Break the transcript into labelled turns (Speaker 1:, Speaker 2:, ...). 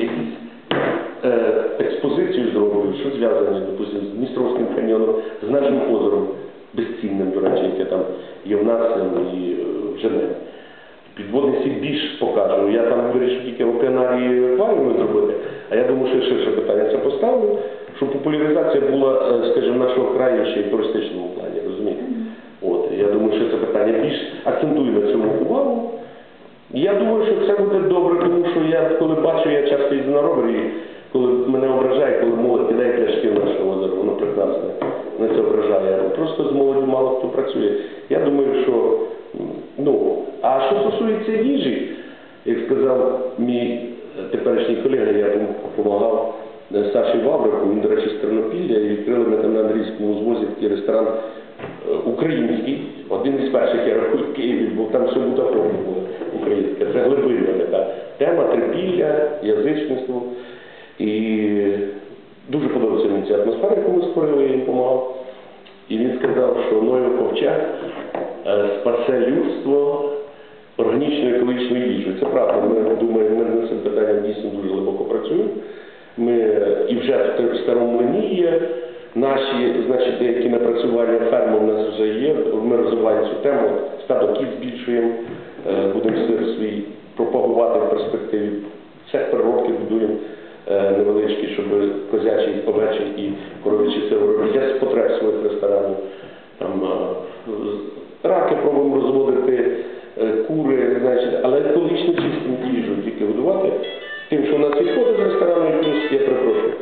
Speaker 1: якісь е, експозицію зроблю, що зв'язане, допустим, з Дністровським каньйоном, з нашим озером, безцінним, до речі, яке там є в нас і е, в Женеві. Підводний світ більш покажу. Я там вирішив тільки в океанарії акваріуми зробити, а я думаю, що ширше питання це поставлю, щоб популяризація була, е, скажімо, нашого краю ще й в туристичному плані, розумієте? От, я думаю, що це питання більш акцентує на цьому увагу. Я думаю, що це буде що я коли бачу, я часто їздю на ровері, коли мене ображає, коли молодь кидає пляшки в наше озеро, воно прекрасне. Мене це ображає. Просто з молоді мало хто працює. Я думаю, що ну, а що стосується їжі, як сказав мій е, теперішній колега, я йому допомагав е, Саші Ваврику, він, до речі, з Тернопілля, і відкрили ми там на Андрійському звозі такий ресторан е, український, один із перших, я рахую, в Києві, бо там все бутафорно було українське. Це глибинна така тема, трипілля, язичництво. І дуже подобається мені ця атмосфера, яку ми створили, я їм допомагав. І він сказав, що Ноєв ковчег е, спасе людство органічною екологічною їжею. Це правда. Ми думаємо, ми над цим питанням дійсно дуже глибоко працюємо. Ми і вже в старому млині є. Наші, значить, деякі напрацювання ферми у нас вже є. Ми розвиваємо цю тему. Стадо кіт збільшуємо, е, будемо сир свій купуємо е, невеличкі, щоб козячий, овечий і коров'ячий сир робити. Я потреб своїх ресторанів. Там, е, раки пробуємо розводити, е, кури, значить, але екологічно чистим їжу тільки годувати. Тим, що у нас відходить з ресторану, я перепрошую.